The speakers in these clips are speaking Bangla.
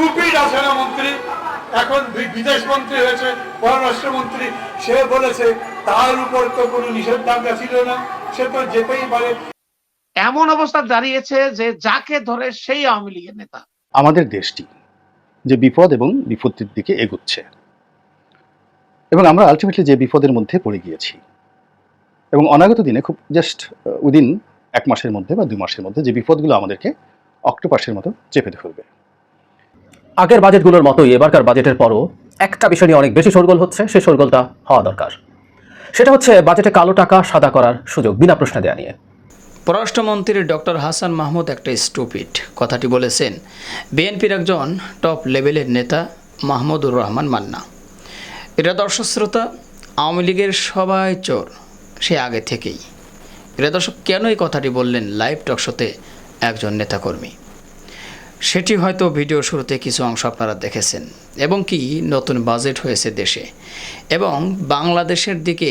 স্টুপিড আছে না মন্ত্রী এখন বিদেশ মন্ত্রী হয়েছে পররাষ্ট্রমন্ত্রী। সে বলেছে তার উপর তো কোনো নিষেধাজ্ঞা ছিল না সে তো যেতেই পারে। এমন অবস্থা দাঁড়িয়েছে যে যাকে ধরে সেই আওয়ামী লীগের নেতা। আমাদের দেশটি যে বিপদ এবং বিপত্তির দিকে এগুচ্ছে এবং আমরা আলটিমেটলি যে বিপদের মধ্যে পড়ে গিয়েছি এবং অনাগত দিনে খুব জাস্ট উইদিন এক মাসের মধ্যে বা দুই মাসের মধ্যে যে বিপদগুলো আমাদেরকে অক্টোপাসের মতো চেপে ধরবে। আগের বাজেটগুলোর মতোই এবারকার বাজেটের পরও একটা বিষয় নিয়ে অনেক বেশি সরগোল হচ্ছে, সেই সরগোলটা হওয়া দরকার। সেটা হচ্ছে বাজেটে কালো টাকা সাদা করার সুযোগ, বিনা প্রশ্নে দেওয়া নিয়ে। পররাষ্ট্রমন্ত্রী ডক্টর হাসান মাহমুদ একটা স্টুপিড কথাটি বলেছেন, বিএনপির একজন টপ লেভেলের নেতা মাহমুদুর রহমান মান্না। এটা দর্শক শ্রোতা আওয়ামী লীগের সবাই চোর, সে আগে থেকেই। এটা দর্শক কেন এই কথাটি বললেন লাইভ টকশোতে একজন নেতাকর্মী? সেটি হয়তো ভিডিও শুরুতে কিছু অংশ আপনারা দেখেছেন, এবং কি নতুন বাজেট হয়েছে দেশে, এবং বাংলাদেশের দিকে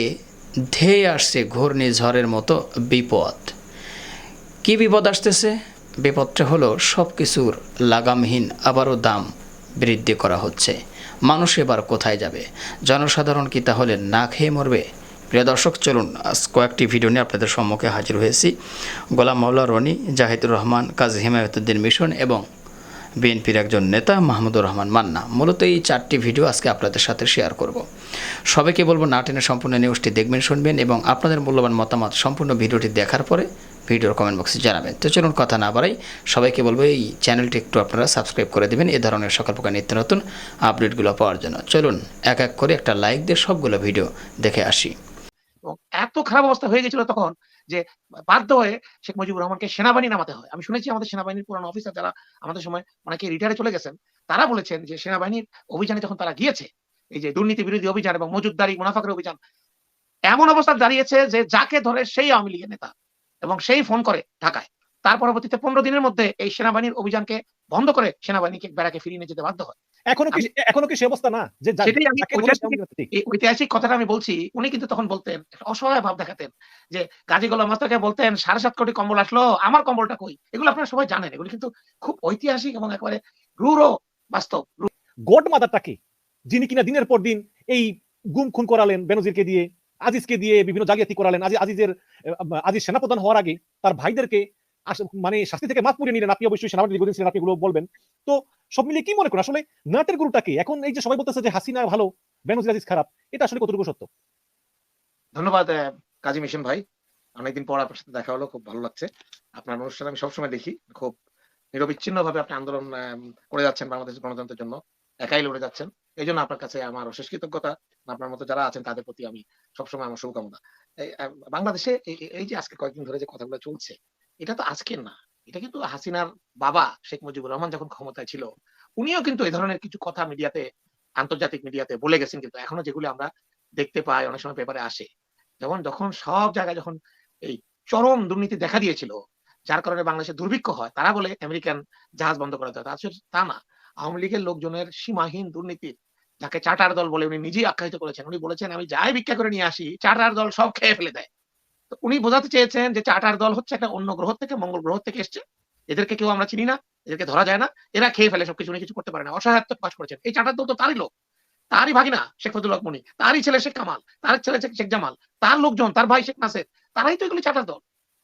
ধেয়ে আসছে ঘূর্ণিঝড়ের মতো বিপদ। কি বিপদ আসতেছে? বিপদটা হলো সব কিছুর লাগামহীন, আবারও দাম বৃদ্ধি করা হচ্ছে। মানুষ এবার কোথায় যাবে? জনসাধারণ কি তাহলে না খেয়ে মরবে? প্রিয় দর্শক, চলুন আজ কয়েকটি ভিডিও নিয়ে আপনাদের সম্মুখে হাজির হয়েছি। গোলাম মাওলা রনি, জাহিদুর রহমান, কাজী হিমায়তুদ্দিন মিশন এবং বিএনপির একজন নেতা মাহমুদুর রহমান মান্না। মূলত এই চারটি ভিডিও আজকে আপনাদের সাথে শেয়ার করব। সবাইকে বলব না টেনে সম্পূর্ণ নিউজটি দেখবেন, শুনবেন এবং আপনাদের মূল্যবান মতামত সম্পূর্ণ ভিডিওটি দেখার পরে ভিডিওর কমেন্ট বক্সে জানাবেন। তো চলুন কথা না বাড়াই, সবাইকে বলব এই চ্যানেলটি একটু আপনারা সাবস্ক্রাইব করে দেবেন। এ ধরনের সকল প্রকার নিত্য নতুন আপডেটগুলো পাওয়ার জন্য। চলুন, এক এক করে একটা লাইক দিয়ে সবগুলো ভিডিও দেখে আসি। খারাপ অবস্থা হয়ে গেছিল তখন যে বাধ্য হয়ে শেখ মুজিবুর রহমানকে সেনাবাহিনী নামাতে হয়। আমি শুনেছি আমাদের সেনাবাহিনীর পুরানো অফিসার যারা আমাদের সময় অনেকে রিটায়ারে চলে গেছেন, তারা বলেছেন যে সেনাবাহিনীর অভিযানে যখন তারা গিয়েছে, এই যে দুর্নীতি বিরোধী অভিযান এবং মজুদদারি মুনাফাকের অভিযান, এমন অবস্থা দাঁড়িয়েছে যে যাকে ধরে সেই আওয়ামী লীগের নেতা এবং সেই ফোন করে ঢাকায়। তার পরবর্তীতে পনেরো দিনের মধ্যে এই সেনাবাহিনীর অভিযানকে বন্ধ করে সেনাবাহিনীকে বেড়াকে ফিরিয়ে নিয়ে যেতে বাধ্য হয়। এখনও কি এখনও কি সে অবস্থা না? যে ঐতিহাসিক- কথাটা আমি বলছি উনি কিন্তু তখন বলতেন অসহায় ভাব দেখাতেন যে গাজী গোলাম মাস্তাকে বলতেন সাড়ে সাত কোটি কম্বল আসলো আমার কম্বলটা কই? এগুলো আপনারা সবাই জানেন এগুলো কিন্তু খুব ঐতিহাসিক এবং একেবারে রূঢ় বাস্তব গড মাদারটাকে যিনি কিনা দিনের পর দিন এই গুম খুন করালেন বেনজিরকে দিয়ে আজিজকে দিয়ে বিভিন্ন জালিয়াতি করালেন আজি আজিজের আহ, আজিজ সেনাপ্রধান হওয়ার আগে তার ভাইদেরকে মানে শাস্তি থেকে মাফ করিয়ে নিলেন আপনি অবশ্যই, সেনাবাহিনী দীর্ঘদিন ছিলেন, আপনি বলবেন। তো সব মিলিয়ে কি মনে করেন? আসলে নাটের গুরুটাকে, এখন এই যে সবাই বলতেছে যে হাসিনা ভালো বেনজির আজিজ খারাপ, এটা আসলে কতটুকু সত্য? ধন্যবাদ কাজী মিশন ভাই। অনেকদিন পর আপনার সাথে দেখা হলো, খুব ভালো লাগছে। আপনার অনুষ্ঠান আমি সবসময় দেখি, খুব নিরবিচ্ছিন্ন ভাবে আপনি আন্দোলন করে যাচ্ছেন বাংলাদেশের গণতন্ত্রের জন্য, একাই লড়ে যাচ্ছেন। এই জন্য আপনার কাছে আমার অশেষ কৃতজ্ঞতা, আপনার মতো যারা আছেন, তাদের প্রতি আমি সবসময় আমার শুভকামনা। বাংলাদেশে এই যে আজকে কয়েকদিন ধরে যে কথাগুলো চলছে এটা তো আজকের না। এটা কিন্তু হাসিনার বাবা শেখ মুজিবুর রহমান যখন ক্ষমতায় ছিল, উনিও কিন্তু এই ধরনের কিছু কথা মিডিয়াতে, আন্তর্জাতিক মিডিয়াতে বলে গেছেন কিন্তু এখনও যেগুলো আমরা দেখতে পাই, অনেক সময় পেপারে আসে। যেমন যখন সব জায়গায় যখন এই চরম দুর্নীতি দেখা দিয়েছিল, যার কারণে বাংলাদেশে দুর্ভিক্ষ হয়, তারা বলে আমেরিকান জাহাজ বন্ধ করে দেয় আসলে তা না। আওয়ামী লীগের লোকজনের সীমাহীন দুর্নীতি, যাকে চার্টার দল বলে উনি নিজেই আখ্যায়িত করেছেন। উনি বলেছেন, আমি যাই ভিক্ষা করে নিয়ে আসি, চার্টার দল সব খেয়ে ফেলে দেয়। উনি বোঝাতে চেয়েছেন যে চাটার দল হচ্ছে একটা অন্য গ্রহ থেকে, মঙ্গল গ্রহ থেকে এসছে। এদেরকে কেউ আমরা চিনি না, এদেরকে ধরা যায় না। এরা খেয়ে ফেলে সবকিছু কিছু করতে পারে না। অসহায়ত্ব প্রকাশ করেছেন। এই চার্টার দল তো তারই লোক। তারই ভাগিনা শেখ ফজলুল হক মনি, তারই ছেলে শেখ কামাল, তার ছেলে শেখ শেখ জামাল, তার লোকজন, তার ভাই শেখ নাসের, তারাই তো এগুলো চাটার দল।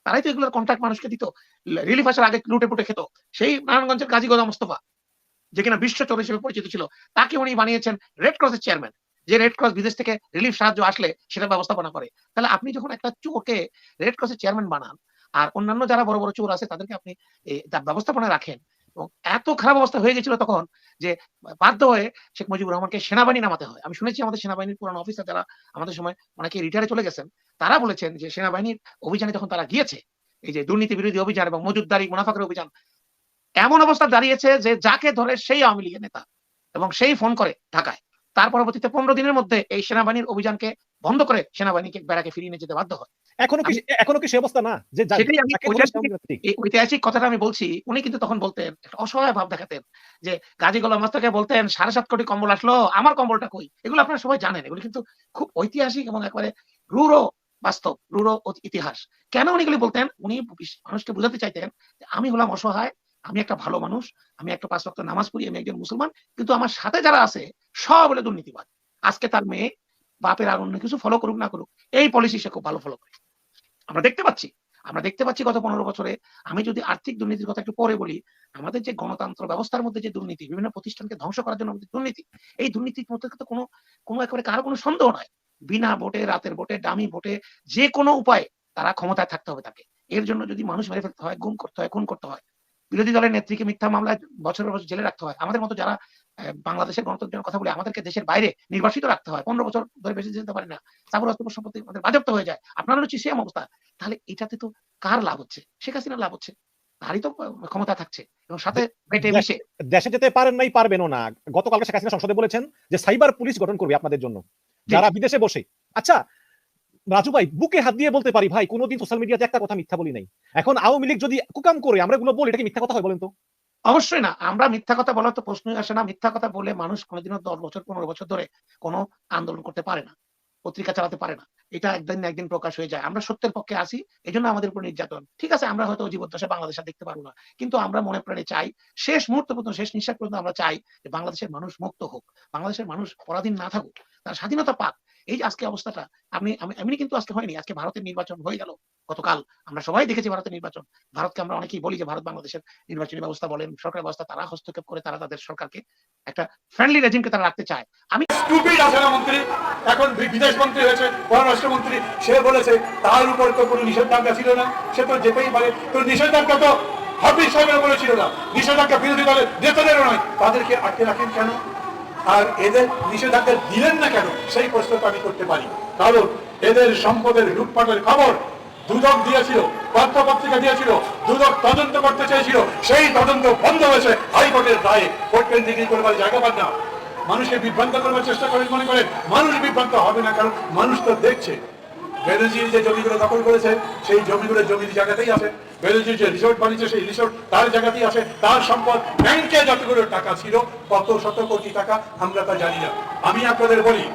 তারাই তো এগুলোর কন্ট্রাক্ট মানুষকে দিত রিলিফ আসার আগে লুটে পুটে খেত। সেই নারায়ণগঞ্জের গাজী গোদা মোস্তফা, যে কিনা বিশ্ব চোর হিসেবে পরিচিত ছিল, তাকে উনি বানিয়েছেন রেড ক্রসের চেয়ারম্যান যে রেড ক্রস বিদেশ থেকে রিলিফ সাহায্য আসলে সেটা ব্যবস্থাপনা করে। তাহলে আপনি যখন একটা চোরকে রেড ক্রসের চেয়ারম্যান বানান, আর অন্যান্য যারা বড় বড় চোর আছে, তাদেরকে আপনি ব্যবস্থাপনা রাখেন এবং এত খারাপ অবস্থা হয়ে গেছিল তখন যে বাধ্য হয়ে শেখ মুজিবুর রহমানকে সেনাবাহিনী নামাতে হয়। আমি শুনেছি আমাদের সেনাবাহিনীর পুরানো অফিসার যারা আমাদের সময় অনেকে রিটায়ারে চলে গেছেন, তারা বলেছেন যে সেনাবাহিনীর অভিযানে যখন তারা গিয়েছে, এই যে দুর্নীতি বিরোধী অভিযান এবং মজুদদারি মুনাফাকের অভিযান, এমন অবস্থা দাঁড়িয়েছে যে যাকে ধরে সেই আওয়ামী লীগের নেতা এবং সেই ফোন করে ঢাকায়। তার পরবর্তীতে পনেরো দিনের মধ্যে এই সেনাবাহিনীর অভিযানকে বন্ধ করে সেনাবাহিনীকে বেড়াকে ফিরিয়ে নিয়ে যেতে বাধ্য হয়। এখনও কি এখনও কি সে অবস্থা? না যে সেটাই আমি ঐতিহাসিক- কথাটা আমি বলছি উনি কিন্তু তখন বলতেন একটা অসহায় ভাব দেখাতেন যে গাজী গোলাম মাস্তাকে বলতেন সাড়ে সাত কোটি কম্বল আসলো আমার কম্বলটা কই? এগুলো আপনারা সবাই জানেন এগুলো কিন্তু খুব ঐতিহাসিক এবং একেবারে রূঢ় বাস্তব রূঢ় ইতিহাস কেন উনি এগুলি বলতেন? উনি মানুষকে বোঝাতে চাইতেন আমি হলাম অসহায় আমি একটা ভালো মানুষ, আমি একটা পাঁচ রক্ত নামাজ পড়ি, আমি একজন মুসলমান, কিন্তু আমার সাথে যারা আছে, সব হলে দুর্নীতিবাদ আজকে তার মেয়ে বাপের আর অন্য কিছু ফলো করুক না করুক, এই পলিসি সে খুব ভালো ফলো করে। আমরা দেখতে পাচ্ছি, আমরা দেখতে পাচ্ছি গত পনেরো বছরে আমি যদি আর্থিক দুর্নীতির কথা একটু পরে বলি, আমাদের যে গণতন্ত্র ব্যবস্থার মধ্যে যে দুর্নীতি, বিভিন্ন প্রতিষ্ঠানকে ধ্বংস করার জন্য আমাদের দুর্নীতি, এই দুর্নীতির মধ্যে তো কোনো কোনো একেবারে কারও কোনো সন্দেহ নাই বিনা ভোটে, রাতের ভোটে ডামি ভোটে, যে কোনো উপায়ে তারা ক্ষমতায় থাকতে হবে তাকে। এর জন্য যদি মানুষ মেরে ফেলতে হয়, গুম করতে হয়, খুন করতে হয় বিরোধী দলের নেত্রীকে মিথ্যা মামলায় বছরের বছর জেলে রাখতে হয়। আমাদের মতো যারা বাংলাদেশের গণতন্ত্রের কথা বলে আমাদেরকে দেশের বাইরে নির্বাসিত রাখতে হয় পনেরো বছর ধরে বেশি যেতে পারে না তারপর অস্ত্র সম্পত্তি আমাদের বাজেপ্ত হয়ে যায়। আপনার হচ্ছে সেম অবস্থা। তাহলে এটাতে তো কার লাভ হচ্ছে? শেখ হাসিনার লাভ হচ্ছে। তারই তো ক্ষমতা থাকছে। এবং সাথে দেশ- মিশে। দেশে যেতে পারেন নাই পারবেনও না। গতকালকে শেখ হাসিনা সংসদে বলেছেন যে সাইবার পুলিশ গঠন করবে আপনাদের জন্য। যারা বিদেশে বসে। আচ্ছা রাজু ভাই বুকে হাত দিয়ে বলতে পারি, ভাই, কোনোদিন সোশ্যাল মিডিয়াতে একটা কথা মিথ্যা বলি নাই। এখন আওয়ামী লীগ যদি কুকাম করে, আমরা এগুলো বলি, এটা কি মিথ্যা কথা হয় বলেন তো? অবশ্যই না। আমরা মিথ্যা কথা বলার তো প্রশ্নই আসে না। মিথ্যা কথা বলে মানুষ কোনোদিনও দশ বছর, পনেরো বছর ধরে কোনো আন্দোলন করতে পারে না, পত্রিকা চালাতে পারে না। এটা একদিন না একদিন প্রকাশ হয়ে যায়। আমরা সত্যের পক্ষে আসি এই জন্য আমাদের উপর নির্যাতন। ঠিক আছে, আমরা হয়তো জীবন জীবদ্দশা বাংলাদেশে দেখতে পারব না। কিন্তু আমরা মনে প্রাণে চাই, শেষ মুহূর্ত পর্যন্ত, শেষ নিঃশ্বাস পর্যন্ত আমরা চাই যে বাংলাদেশের মানুষ মুক্ত হোক। বাংলাদেশের মানুষ পরাধীন না থাকুক। তার স্বাধীনতা পাক। এই যে আজকে অবস্থাটা আপনি এমনি কিন্তু আজকে হয়নি, আজকে ভারতের নির্বাচন হয়ে গেল। গতকাল আমরা সবাই দেখেছি ভারতের নির্বাচন। ভারতকে আমরা অনেকেই বলি যে ভারত বাংলাদেশের নির্বাচনী ব্যবস্থা বলেন সরকার ব্যবস্থা, তারা হস্তক্ষেপ করে তারা তাদের সরকারকে একটা ফ্রেন্ডলি রেজিমকে তারা রাখতে চায়। আমি মন্ত্রী, এখন বিদেশ মন্ত্রী হয়েছে, পররাষ্ট্রমন্ত্রী, সে বলেছে, তার উপর তো কোনো নিষেধাজ্ঞা ছিল না, সে তো যেতেই পারে। তো নিষেধাজ্ঞা তো হাফিজ সাহেবের বলেছিল না। নিষেধাজ্ঞা বিরোধী দলের নেতাদেরও নয়। তাদেরকে আটকে রাখেন কেন? আর এদের নিষেধাজ্ঞা দিলেন না কেন, সেই প্রশ্নটা আমি করতে পারি। কারণ এদের সম্পদের লুটপাটের খবর দুদক দিয়েছিল পত্র পত্রিকা দিয়েছিল, দুদক তদন্ত করতে চেয়েছিল, সেই তদন্ত বন্ধ হয়েছে। হাইকোর্টের রায়ে কোর্ট ডিগ্রি করবার জায়গা পান না। মানুষকে বিভ্রান্ত করবার চেষ্টা করেন মনে করেন, মানুষ বিভ্রান্ত হবে না, কারণ মানুষ তো দেখছে। বেনজির যে জমিগুলো দখল করেছে, সেই জমিগুলো জমির জায়গাতেই আছে। যে রিসোর্ট বানিয়েছে, সেই রিসোর্ট তার জায়গাতেই আছে। তার সম্পদ ব্যাংকে যতগুলো টাকা ছিল, কত শত কোটি টাকা, আমরা তা জানি না। আমি আপনাদের বলি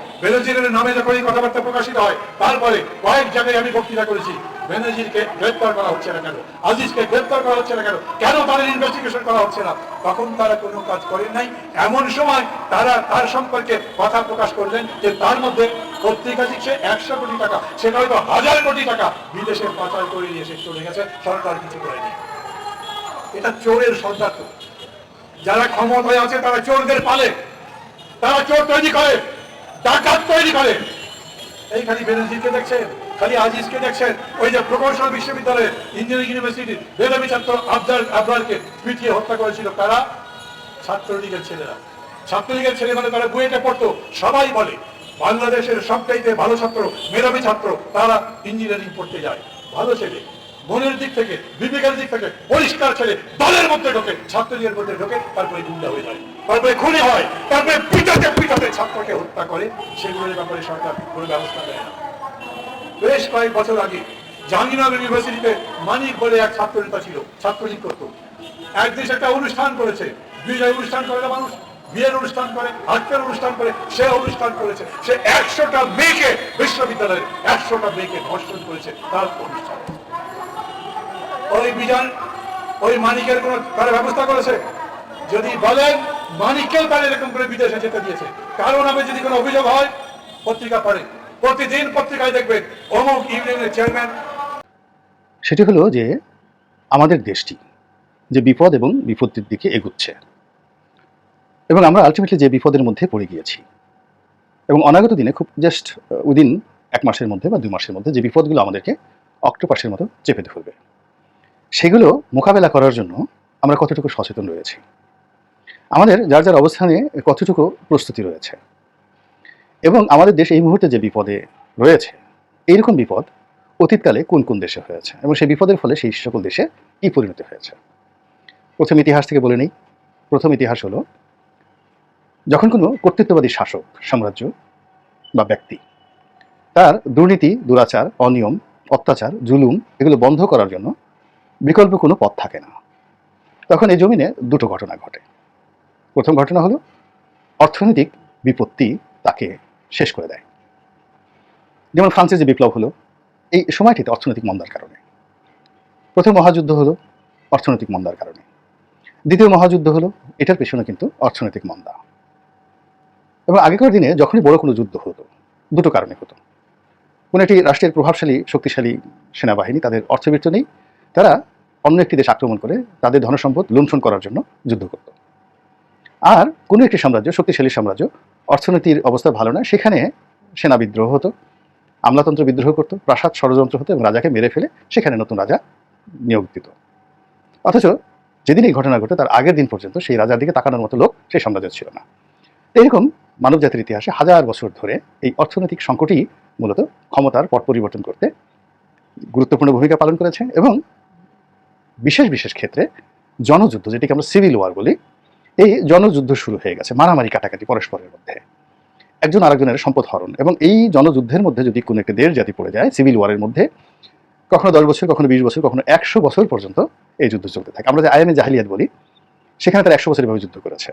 নামে যখন এই কথাবার্তা প্রকাশিত হয়, তারপরে কয়েক জায়গায় আমি বক্তৃতা করেছি, বেনজিরকে গ্রেপ্তার করা হচ্ছে না কেন? আজিজকে গ্রেপ্তার করা হচ্ছে না কেন? কেন তাদের ইনভেস্টিগেশন করা হচ্ছে না? তখন তারা কোনো কাজ করেন নাই। এমন সময় তারা তার সম্পর্কে কথা প্রকাশ করলেন যে তার মধ্যে পত্রিকা দিচ্ছে একশো কোটি টাকা। সেটা হয়তো হাজার কোটি টাকা বিদেশে পাচার করে নিয়ে এসে চলে গেছে। সরকার কিছু করেনি। এটা চোরের সর্দার যারা ক্ষমতায় আছে, তারা চোরদের পালে। তারা চোর তৈরি করে, ডাকাত তৈরি করে। এই খালি বেনজিরকে দেখছেন, খালি আজিজকে দেখছেন। ওই যে প্রকৌশল বিশ্ববিদ্যালয়ের ইঞ্জিনিয়ারিং ইউনিভার্সিটির বেদবি ছাত্র আবদার আবদারকে পিটিয়ে হত্যা করেছিল তারা ছাত্রলীগের ছেলেরা। ছাত্রলীগের ছেলে মানে তারা বুয়েটে পড়তো, সবাই বলে। বাংলাদেশের সবচাইতে ভালো ছাত্র, মেধাবী ছাত্র, তারা ইঞ্জিনিয়ারিং পড়তে যায়। ভালো ছেলে, মনের দিক থেকে, বিবেকের দিক থেকে পরিষ্কার ছেলে, দলের মধ্যে ঢোকে ছাত্রলীগের মধ্যে ঢোকে, তারপরে গুন্ডা হয়ে যায়। তারপরে খুনি হয়, তারপরে পিটাতে পিটাতে ছাত্রকে হত্যা করে, সেগুলোর ব্যাপারে সরকার কোনো ব্যবস্থা নেয় না। বেশ কয়েক বছর আগে জাহাঙ্গীরনগর ইউনিভার্সিটিতে মানিক বলে এক ছাত্র নেতা ছিল, ছাত্রলীগ করতো। একদিন একটা অনুষ্ঠান করেছে, বিজয় অনুষ্ঠান করে মানুষ? বিয়ের অনুষ্ঠান করে হাটের অনুষ্ঠান করে, সে অনুষ্ঠান করেছে। সে একশোটা মেয়েকে বিশ্ববিদ্যালয়ের একশোটা মেয়েকে ধর্ষণ করেছে তার অনুষ্ঠান। ওই বিজয় ওই মানিকের কোন তারা ব্যবস্থা করেছে? যদি বলেন মানিককেও তারা এরকম করে বিদেশে যেতে দিয়েছে। কারও নামে যদি কোনো অভিযোগ হয়, পত্রিকা পড়ে। প্রতিদিন পত্রিকায় দেখবেন অমুক ইউনিয়নের চেয়ারম্যান। সেটি হলো যে আমাদের দেশটি যে বিপদ এবং বিপত্তির দিকে এগুচ্ছে। এবং আমরা আলটিমেটলি যে বিপদের মধ্যে পড়ে গিয়েছি, এবং অনাগত দিনে খুব জাস্ট উইদিন এক মাসের মধ্যে বা দুই মাসের মধ্যে যে বিপদগুলো আমাদেরকে অক্টোপাসের মতো চেপে ধরবে, সেগুলো মোকাবেলা করার জন্য আমরা কতটুকু সচেতন রয়েছি, আমাদের যার যার অবস্থানে কতটুকু প্রস্তুতি রয়েছে, এবং আমাদের দেশ এই মুহূর্তে যে বিপদে রয়েছে, এইরকম বিপদ অতীতকালে কোন কোন দেশে হয়েছে, এবং সেই বিপদের ফলে সেই সকল দেশে কি পরিণতি হয়েছে, প্রথম ইতিহাস থেকে বলে নেই, প্রথম ইতিহাস হলো যখন কোনো কর্তৃত্ববাদী শাসক, সাম্রাজ্য বা ব্যক্তি তার দুর্নীতি, দুরাচার, অনিয়ম, অত্যাচার, জুলুম এগুলো বন্ধ করার জন্য বিকল্প কোনো পথ থাকে না। তখন এই জমিনে দুটো ঘটনা ঘটে। প্রথম ঘটনা হলো, অর্থনৈতিক বিপত্তি তাকে শেষ করে দেয়। যেমন ফ্রান্সের যে বিপ্লব হলো, এই সময়টিতে অর্থনৈতিক মন্দার কারণে। প্রথম মহাযুদ্ধ হলো অর্থনৈতিক মন্দার কারণে। দ্বিতীয় মহাযুদ্ধ হলো, এটার পেছনে কিন্তু অর্থনৈতিক মন্দা। এবং আগেকার দিনে যখনই বড় কোনো যুদ্ধ হতো, দুটো কারণে হতো। কোনো একটি রাষ্ট্রের প্রভাবশালী, শক্তিশালী সেনাবাহিনী তাদের অর্থবৃত্ত নেই, তারা অন্য একটি দেশ আক্রমণ করে তাদের ধনসম্পদ লুণ্ঠন করার জন্য যুদ্ধ করত। আর কোনো একটি সাম্রাজ্য, শক্তিশালী সাম্রাজ্য, অর্থনীতির অবস্থা ভালো না, সেখানে সেনা বিদ্রোহ হতো, আমলাতন্ত্র বিদ্রোহ করতো, প্রাসাদ ষড়যন্ত্র হতো এবং রাজাকে মেরে ফেলে সেখানে নতুন রাজা নিয়োগ দিত। অথচ যেদিন এই ঘটনা ঘটে, তার আগের দিন পর্যন্ত সেই রাজার দিকে তাকানোর মতো লোক সেই সাম্রাজ্য ছিল না। এরকম মানব জাতির ইতিহাসে হাজার বছর ধরে এই অর্থনৈতিক সংকটই মূলত ক্ষমতার পট পরিবর্তন করতে গুরুত্বপূর্ণ ভূমিকা পালন করেছে এবং বিশেষ বিশেষ ক্ষেত্রে জনযুদ্ধ, যেটিকে আমরা সিভিল ওয়ার বলি, এই জনযুদ্ধ শুরু হয়ে গেছে মারামারি কাটাকাটি পরস্পরের মধ্যে। একজন আরেকজনের সম্পদ হরণ এবং এই জনযুদ্ধের মধ্যে যদি কোনো একটি দেশ জাতি পড়ে যায় সিভিল ওয়ারের মধ্যে, কখনো দশ বছর, কখনো বিশ বছর, কখনো একশো বছর পর্যন্ত এই যুদ্ধ চলতে থাকে। আমরা যে আইএমএ জাহিলিয়াত বলি, সেখানে তারা একশো বছর এভাবে যুদ্ধ করেছে।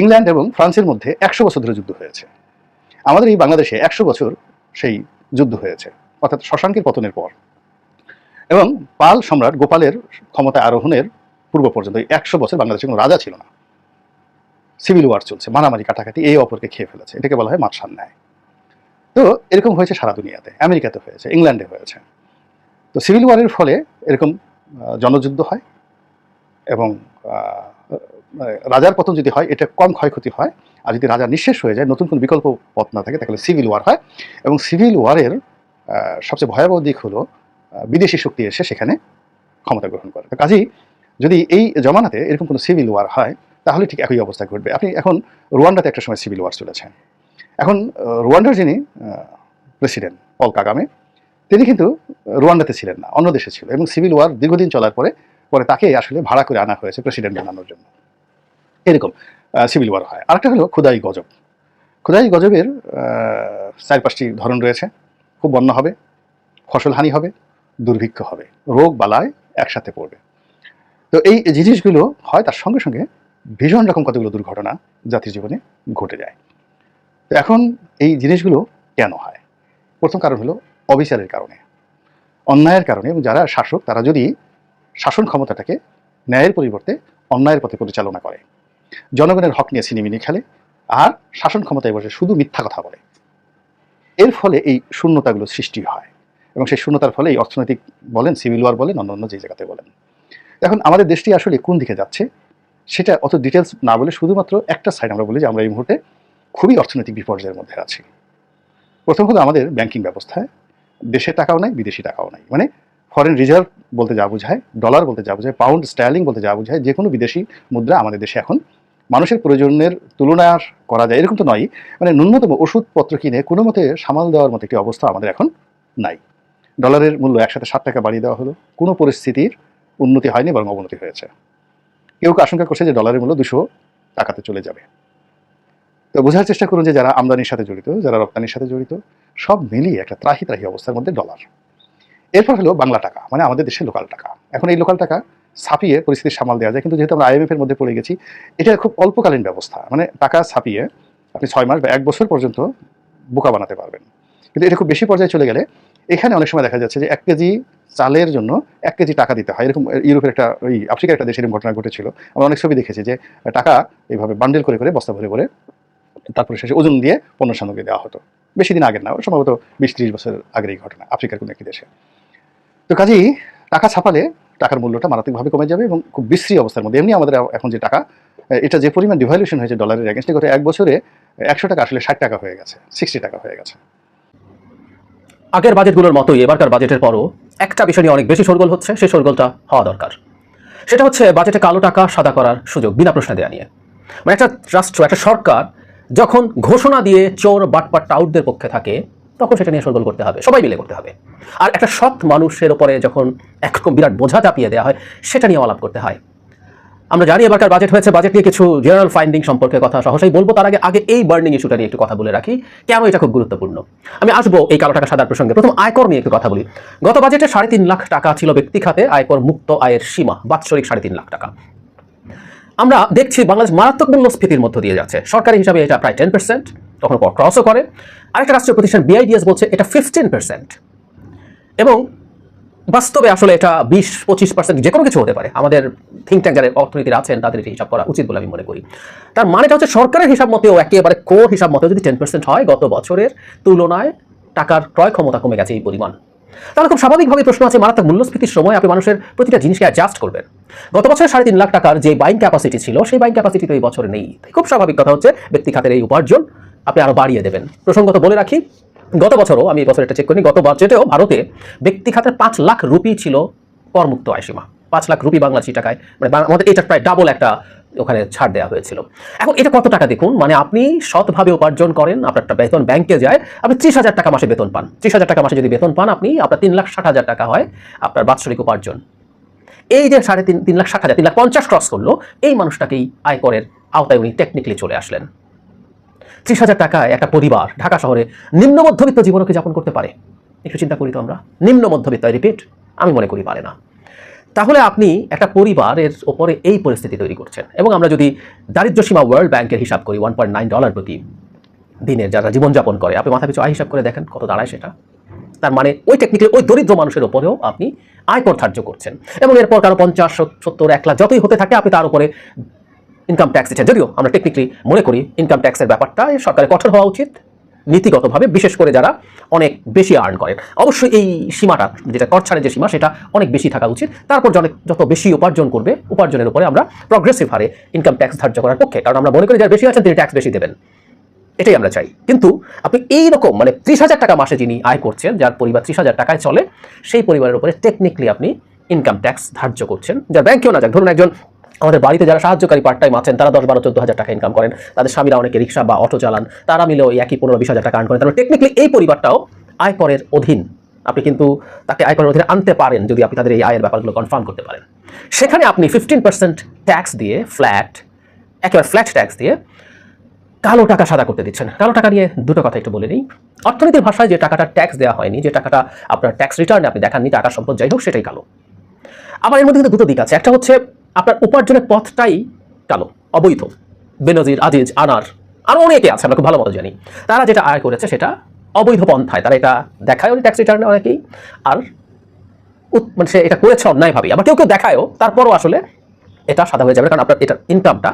ইংল্যান্ড এবং ফ্রান্সের মধ্যে একশো বছর ধরে যুদ্ধ হয়েছে। আমাদের এই বাংলাদেশে একশো বছর সেই যুদ্ধ হয়েছে, অর্থাৎ শশাঙ্কের পতনের পর। এবং পাল সম্রাট গোপালের ক্ষমতা আরোহণের পূর্ব পর্যন্ত একশো বছর বাংলাদেশে কোনো রাজা ছিল না। সিভিল ওয়ার চলছে, মারামারি কাটাকাটি, এই অপরকে খেয়ে ফেলেছে, এটাকে বলা হয় মার্শাল ন্যায়। তো এরকম হয়েছে সারা দুনিয়াতে আমেরিকাতে হয়েছে, ইংল্যান্ডে হয়েছে। তো সিভিল ওয়ারের ফলে এরকম জনযুদ্ধ হয় এবং রাজার পতন যদি হয়, এটা কম ক্ষয়ক্ষতি হয়। আর যদি রাজা নিঃশেষ হয়ে যায়, নতুন কোনো বিকল্প পথ না থাকে, তাহলে সিভিল ওয়ার হয়। এবং সিভিল ওয়ারের সবচেয়ে ভয়াবহ দিক হলো বিদেশি শক্তি এসে সেখানে ক্ষমতা গ্রহণ করে। কাজেই যদি এই জমানাতে এরকম কোনো সিভিল ওয়ার হয়, তাহলে ঠিক একই অবস্থা ঘটবে। আপনি এখন রুয়ান্ডাতে একটা সময় সিভিল ওয়ার চলেছেন। এখন রুয়ান্ডার যিনি প্রেসিডেন্ট পল কাগামে, তিনি কিন্তু রুয়ান্ডাতে ছিলেন না, অন্য দেশে ছিল। এবং সিভিল ওয়ার দীর্ঘদিন চলার পরে পরে তাকে আসলে ভাড়া করে আনা হয়েছে প্রেসিডেন্ট বানানোর জন্য। এরকম সিভিল ওয়ার হয়। আরেকটা হলো খুদাই গজব। খুদাই গজবের চার পাঁচটি ধরন রয়েছে। খুব বন্যা হবে ফসল হানি হবে, দুর্ভিক্ষ হবে। রোগ বালায় একসাথে পড়বে। তো এই জিনিসগুলো হয়, তার সঙ্গে সঙ্গে ভীষণ রকম কতগুলো দুর্ঘটনা জাতির জীবনে ঘটে যায়। তো এখন এই জিনিসগুলো কেন হয়? প্রথম কারণ হলো অবিচারের কারণে। অন্যায়ের কারণে, এবং যারা শাসক, তারা যদি শাসন ক্ষমতাটাকে ন্যায়ের পরিবর্তে অন্যায়ের পথে পরিচালনা করে জনগণের হক নিয়ে ছিনিমিনি খেলে আর শাসন ক্ষমতায় বসে শুধু মিথ্যা কথা বলে। এর ফলে এই শূন্যতাগুলো সৃষ্টি হয় এবং সেই শূন্যতার ফলে এই অর্থনৈতিক বলেন সিভিল ওয়ার বলেন অন্য অন্য যে জায়গাতে বলেন। এখন আমাদের দেশটি আসলে কোন দিকে যাচ্ছে সেটা অত ডিটেলস না বলে শুধুমাত্র একটা সাইড আমরা বলি যে আমরা এই মুহূর্তে খুবই অর্থনৈতিক বিপর্যয়ের মধ্যে আছি। প্রথম হলো আমাদের ব্যাংকিং ব্যবস্থায়। দেশে টাকাও নাই, বিদেশি টাকাও নাই। মানে ফরেন রিজার্ভ বলতে যা বোঝায় ডলার বলতে যা বোঝায় পাউন্ড স্টাইলিং বলতে যা বোঝায় যে কোনো বিদেশি মুদ্রা আমাদের দেশে এখন মানুষের প্রয়োজনের তুলনা করা যায়, এরকম তো নয়। মানে ন্যূনতম ওষুধপত্র কিনে কোনো মতে সামাল দেওয়ার মতো একটি অবস্থা আমাদের এখন নাই। ডলারের মূল্য একসাথে ষাট টাকা বাড়িয়ে দেওয়া হলো। কোনো পরিস্থিতির উন্নতি হয়নি, বরং অবনতি হয়েছে। কেউ কেউ আশঙ্কা করছে যে ডলারের মূল্য দুশো টাকাতে চলে যাবে। তো বোঝার চেষ্টা করুন যে যারা আমদানির সাথে জড়িত, যারা রপ্তানির সাথে জড়িত, সব মিলিয়ে একটা ত্রাহি ত্রাহি অবস্থার মধ্যে ডলার। এরপর হলো বাংলা টাকা মানে আমাদের দেশের লোকাল টাকা। এখন এই লোকাল টাকা ছাপিয়ে পরিস্থিতি সামাল দেওয়া যায়। কিন্তু যেহেতু আমরা আইএমএফ এর মধ্যে পড়ে গেছি, এটা খুব অল্পকালীন ব্যবস্থা। মানে টাকা ছাপিয়ে আপনি ছয় মাস বা এক বছর পর্যন্ত বোকা বানাতে পারবেন। কিন্তু এটা খুব বেশি পর্যায়ে চলে গেলে এখানে অনেক সময় দেখা যাচ্ছে যে এক কেজি চালের জন্য এক কেজি টাকা দিতে হয়। এরকম ইউরোপের একটা ওই আফ্রিকার একটা দেশের ঘটনা ঘটেছিল। আমরা অনেক ছবি দেখেছি যে টাকা এইভাবে বান্ডেল করে করে, বস্তা ভরে ভরে তারপরে শেষে ওজন দিয়ে পণ্য সামগ্রী দেওয়া হতো। বেশি দিন আগের না সম্ভবত বিশ ত্রিশ বছর আগের এই ঘটনা, আফ্রিকার কোনো একটি দেশে। তো কাজেই টাকা ছাপালে টাকার মূল্যটা মারাত্মকভাবে কমে যাবে এবং খুব বিশ্রী অবস্থার মধ্যে। এমনি আমাদের এখন যে টাকা এটা যে পরিমাণ ডিভ্যালুয়েশন হয়েছে ডলারের এগেন্স্টে গত এক বছরে একশো টাকা আসলে ষাট টাকা হয়ে গেছে সিক্সটি টাকা হয়ে গেছে। আগের বাজেটগুলোর মতোই এবারকার বাজেটের পরও একটা বিষয় নিয়ে অনেক বেশি সরগোল হচ্ছে, সেই সরগোলটা হওয়া দরকার। সেটা হচ্ছে বাজেটে কালো টাকা সাদা করার সুযোগ, বিনা প্রশ্নে দেওয়া নিয়ে। মানে একটা রাষ্ট্র, একটা সরকার যখন ঘোষণা দিয়ে চোর, বাটপাট, টাউটদের পক্ষে থাকে তখন সেটা নিয়ে সরগোল করতে হবে, সবাই মিলে করতে হবে। আর একটা সৎ মানুষের ওপরে যখন একরকম বিরাট বোঝা চাপিয়ে দেওয়া হয়, সেটা নিয়ে আলাপ করতে হয়। আমরা জানি এবারকার বাজেট হয়েছে বাজেট নিয়ে কিছু জেনারেল ফাইন্ডিং সম্পর্কে কথা সহসাই বলব। তার আগে আগে এই বার্নিং ইস্যুটা নিয়ে একটু কথা বলে রাখি, কেন এটা খুব গুরুত্বপূর্ণ? আমি আসব এই কালো টাকা সাদার প্রসঙ্গে। প্রথম আয়কর নিয়ে একটু কথা বলি। গত বাজেটে সাড়ে তিন লাখ টাকা ছিল ব্যক্তি খাতে, আয়কর মুক্ত আয়ের সীমা, বাৎসরিক সাড়ে তিন লাখ টাকা। আমরা দেখছি বাংলাদেশ মারাত্মক মূল্যস্ফীতির মধ্য দিয়ে যাচ্ছে। সরকারি হিসাবে এটা প্রায় টেন পার্সেন্ট কখনো ক্রসও করে। আরেকটা রাষ্ট্রীয় প্রতিষ্ঠান বিআইডিএস বলছে এটা ফিফটিন পার্সেন্ট এবং বাস্তবে আসলে এটা বিশ, পঁচিশ পার্সেন্ট যে কোনো কিছু হতে পারে। আমাদের থিঙ্ক ট্যাঙ্ক যারা অর্থনীতির আছেন, তাদের এটি হিসাব করা উচিত বলে আমি মনে করি। তার মানেটা হচ্ছে সরকারের হিসাব মতেও একেবারে কোর হিসাব মতেও যদি টেন পার্সেন্ট হয় গত বছরের তুলনায়, টাকার ক্রয় ক্ষমতা কমে গেছে এই পরিমাণ। তাহলে খুব স্বাভাবিকভাবে প্রশ্ন আছে, মারাত্মক মূল্যস্ফীতির সময় আপনি মানুষের প্রতিটা জিনিসকে অ্যাডজাস্ট করবেন। গত বছর সাড়ে তিন লাখ টাকার যে বাইং ক্যাপাসিটি ছিল, সেই বাইং ক্যাপাসিটি তো এই বছর নেই। তাই খুব স্বাভাবিক কথা হচ্ছে, ব্যক্তি খাতের এই উপার্জন আপনি আরও বাড়িয়ে দেবেন। প্রসঙ্গত বলে রাখি, গত বছরও আমি এই বছর এটা চেক করিনি, গত বাজেটেও ভারতে ব্যক্তি খাতের পাঁচ লাখ রুপি ছিল করমুক্ত আয়সীমা পাঁচ লাখ রুপি বাংলাদেশি টাকায় মানে আমাদের এটা প্রায় ডাবল একটা ওখানে ছাড় দেওয়া হয়েছিল। এখন এটা কত টাকা দেখুন? মানে আপনি সৎভাবে উপার্জন করেন, আপনার একটা বেতন ব্যাংকে যায়, আপনি ত্রিশ হাজার টাকা মাসে বেতন পান। ত্রিশ হাজার টাকা মাসে যদি বেতন পান আপনি, আপনার তিন লাখ ষাট হাজার টাকা হয় আপনার বাৎসরিক উপার্জন। এই যে সাড়ে তিন তিন লাখ ষাট হাজার, তিন লাখ পঞ্চাশ ক্রস করল, এই মানুষটাকেই আয়করের আওতায় উনি টেকনিক্যালি চলে আসলেন। ত্রিশ হাজার টাকায় একটা পরিবার ঢাকা শহরে নিম্ন মধ্যবিত্ত জীবনকে যাপন করতে পারে। একটু চিন্তা করি তো আমরা। নিম্ন মধ্যবিত্ত রিপিট আমি মনে করি পারে না। তাহলে আপনি একটা পরিবারের ওপরে এই পরিস্থিতি তৈরি করছেন। এবং আমরা যদি দারিদ্র্য সীমা ওয়ার্ল্ড ব্যাংকের হিসাব করি ওয়ান পয়েন্ট নাইন ডলার প্রতি দিনের যারা জীবনযাপন করে, আপনি মাথা পিছু আয় হিসাব করে দেখেন কত দাঁড়ায় সেটা। তার মানে ওই টেকনিক্যালি ওই দরিদ্র মানুষের ওপরেও আপনি আয়কর ধার্য করছেন। এবং এরপর কারও পঞ্চাশ, সত্তর, এক লাখ যতই হতে থাকে, আপনি তার উপরে ইনকাম ট্যাক্স দিচ্ছেন। যদিও আমরা টেকনিক্যালি মনে করি ইনকাম ট্যাক্সের ব্যাপারটা সরকারের কঠোর হওয়া উচিত। নীতিগতভাবে, বিশেষ করে যারা অনেক বেশি আর্ন করেন। অবশ্যই এই সীমাটা, যেটা কর ছাড়ের যে সীমা, সেটা অনেক বেশি থাকা উচিত। তারপর যত বেশি উপার্জন করবে, উপার্জনের উপরে আমরা প্রগ্রেসিভ হারে ইনকাম ট্যাক্স ধার্য করার পক্ষে, কারণ আমরা মনে করি যারা বেশি আছেন, তিনি ট্যাক্স বেশি দেবেন। এটাই আমরা চাই। কিন্তু আপনি এই রকম মানে ত্রিশ হাজার টাকা মাসে যিনি আয় করছেন, যার পরিবার ত্রিশ হাজার টাকায় চলে, সেই পরিবারের উপরে টেকনিক্যালি আপনি ইনকাম ট্যাক্স ধার্য করছেন। যার ব্যাংকেও না যাক ধরুন একজন আমাদের বাড়িতে যারা সাহায্যকারী পার্ট টাইম আছেন, তারা দশ বারো, চোদ্দ হাজার টাকা ইনকাম করেন। তাদের স্বামীরা অনেকে রিক্সা বা অটো চালান, তারা মিলে ওই একই পনেরো, বিশ হাজার টাকা আর্ন করেন। তারপরে টেকনিক্যালি এই পরিবারটাও আয়করের অধীন। আপনি কিন্তু তাকে আয়করের অধীনে আনতে পারেন যদি আপনি তাদের এই আয়ের ব্যাপারগুলো কনফার্ম করতে পারেন। সেখানে আপনি ফিফটিন পার্সেন্ট ট্যাক্স দিয়ে ফ্ল্যাট একেবারে ফ্ল্যাট ট্যাক্স দিয়ে কালো টাকা সাদা করতে দিচ্ছেন। কালো টাকা নিয়ে দুটো কথা একটু বলে নিই। অর্থনীতির ভাষায় যে টাকাটা ট্যাক্স দেওয়া হয়নি, যে টাকাটা আপনার ট্যাক্স রিটার্নে আপনি দেখাননি, টাকা সম্পদ যাই হোক, সেটাই কালো। আবার এর মধ্যে কিন্তু দুটো দিক আছে। একটা হচ্ছে আপনার উপার্জনের পথটাই কালো, অবৈধ। বেনজির, আজিজ, আনার আরও অনেকে আছে, আমরা খুব ভালো মতো জানি। তারা যেটা আয় করেছে সেটা অবৈধ পন্থায়, তারা এটা দেখায় ট্যাক্স রিটার্নে অনেকেই, আর মানে সে এটা করেছে অন্যায়ভাবে আবার কেউ কেউ দেখায়ও, তারপরও আসলে এটা সাদা হয়ে যাবে, কারণ আপনার এটার ইনকামটা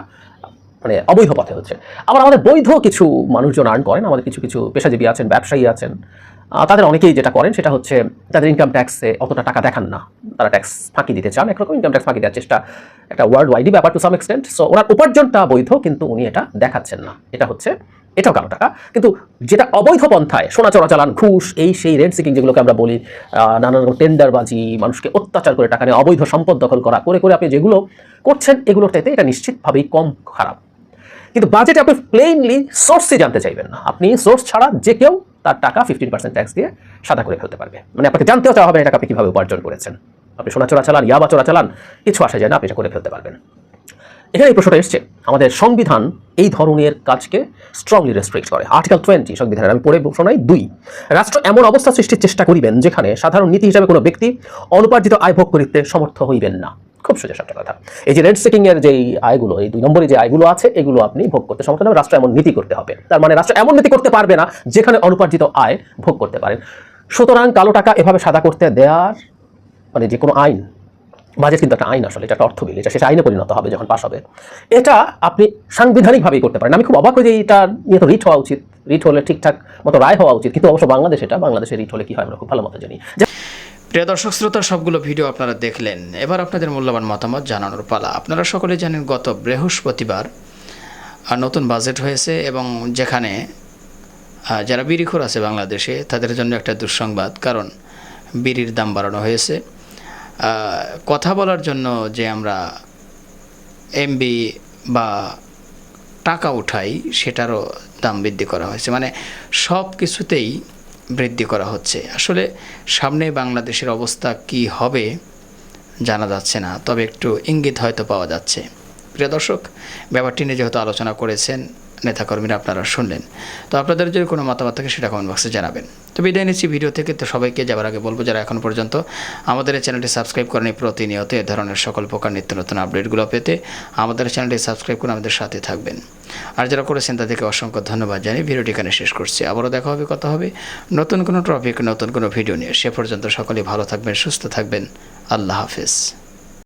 মানে অবৈধ পথে হচ্ছে। আবার আমাদের বৈধ কিছু মানুষজন আর্ন করেন, আমাদের কিছু কিছু পেশাজীবী আছেন, ব্যবসায়ী আছেন তাদের অনেকেই যেটা করেন সেটা হচ্ছে তাদের ইনকাম ট্যাক্সে অতটা টাকা দেখান না। তারা ট্যাক্স ফাঁকি দিতে চান, একরকম ইনকাম ট্যাক্স ফাঁকি দেওয়ার চেষ্টা, একটা ওয়ার্ল্ড ওয়াইডই ব্যাপার টু সাম এক্সটেন্ট সো ওনার উপার্জনটা বৈধ, কিন্তু উনি এটা দেখাচ্ছেন না। এটা হচ্ছে, এটাও কালো টাকা। কিন্তু যেটা অবৈধ পন্থায়, সোনা চোরাচালান ঘুষ, এই সেই রেন্ট সিকিং যেগুলোকে আমরা বলি নানান রকম টেন্ডারবাজি মানুষকে অত্যাচার করে টাকা নিয়ে অবৈধ সম্পদ দখল করা, করে করে আপনি যেগুলো করছেন, এগুলোর চাইতে এটা নিশ্চিতভাবেই কম খারাপ। কিন্তু বাজেটে আপনি প্লেইনলি সোর্সই জানতে চাইবেন না। আপনি সোর্স ছাড়া যে কেউ তার টাকা ফিফটিন পার্সেন্ট ট্যাক্স দিয়ে সাদা করে ফেলতে পারবে। মানে আপনাকে জানতেও চাওয়া হবে না টাকা আপনি কীভাবে উপার্জন করেছেন। আপনি সোনা চোরা চালান, ইয়াবা চোরা চালান, কিছু আসে যায় না আপনি এটা করে ফেলতে পারবেন। এখানে এই প্রশ্নটা এসছে, আমাদের সংবিধান এই ধরনের কাজকে স্ট্রংলি রেস্ট্রিক্ট করে। আর্টিকেল টোয়েন্টি সংবিধানের, আমি পড়ে শোনাই দুই, রাষ্ট্র এমন অবস্থা সৃষ্টির চেষ্টা করিবেন যেখানে সাধারণ নীতি হিসাবে কোনো ব্যক্তি অনুপার্জিত আয় ভোগ করিতে সমর্থ হইবেন না। খুব সোজা একটা কথা। এই যে রেন্ট সিকিং এর যেই আয়গুলো, এই দুই নম্বরে যে আয়গুলো আছে, এগুলো আপনি ভোগ করতে সমর্থ হবে রাষ্ট্র এমন নীতি করতে হবে। তার মানে রাষ্ট্র এমন নীতি করতে পারবে না যেখানে অনুপার্জিত আয় ভোগ করতে পারেন সুতরাং কালো টাকা এভাবে সাদা করতে দেওয়ার মানে যে কোনো আইন বাজেট কিন্তু একটা আইন আসলে, এটা একটা অর্থ বিল এটা শেষে আইনে পরিণত হবে যখন পাস হবে। এটা আপনি সাংবিধানিকভাবেই করতে পারেন। আমি খুব অবাক হয়ে যে এটা নিয়ে তো রিট হওয়া উচিত। রিট হলে ঠিকঠাক মতো রায় হওয়া উচিত। কিন্তু অবশ্য বাংলাদেশ এটা, বাংলাদেশে রিট হলে কি হয় আমরা খুব ভালো মতো জানি। যে প্রিয় দর্শক, শ্রোতা, সবগুলো ভিডিও আপনারা দেখলেন। এবার আপনাদের মূল্যবান মতামত জানানোর পালা। আপনারা সকলে জানেন, গত বৃহস্পতিবার নতুন বাজেট হয়েছে এবং যেখানে যারা বিড়িখোর আছে বাংলাদেশে, তাদের জন্য একটা দুঃসংবাদ। কারণ বিড়ির দাম বাড়ানো হয়েছে। কথা বলার জন্য যে আমরা এমবি বা টাকা উঠাই, সেটারও দাম বৃদ্ধি করা হয়েছে। মানে সব কিছুতেই বৃদ্ধি করা হচ্ছে। আসলে সামনে বাংলাদেশের অবস্থা কি হবে জানা যাচ্ছে না, তবে একটু ইঙ্গিত হয়তো পাওয়া যাচ্ছে। প্রিয় দর্শক, ব্যাপারটি নিয়ে যেহেতু আলোচনা করেছেন নেতাকর্মীরা আপনারা শুনলেন। তো আপনাদের যদি কোনো মতামত থাকে সেটা কমেন্ট বক্সে জানাবেন। তো বিদায় নিচ্ছি ভিডিও থেকে। তো সবাইকে যাবার আগে বলব, যারা এখন পর্যন্ত আমাদের চ্যানেলটি সাবস্ক্রাইব করেনি, প্রতিনিয়ত এ ধরনের সকল প্রকার নিত্য নতুন আপডেটগুলো পেতে আমাদের চ্যানেলটি সাবস্ক্রাইব করে আমাদের সাথে থাকবেন। আর যারা করেছেন তাদেরকে অসংখ্য ধন্যবাদ জানিয়ে ভিডিওটি এখানে শেষ করছি। আবারও দেখা হবে, কথা হবে নতুন কোনো টপিক নতুন কোনো ভিডিও নিয়ে। সে পর্যন্ত সকলে ভালো থাকবেন, সুস্থ থাকবেন। আল্লাহ হাফেজ।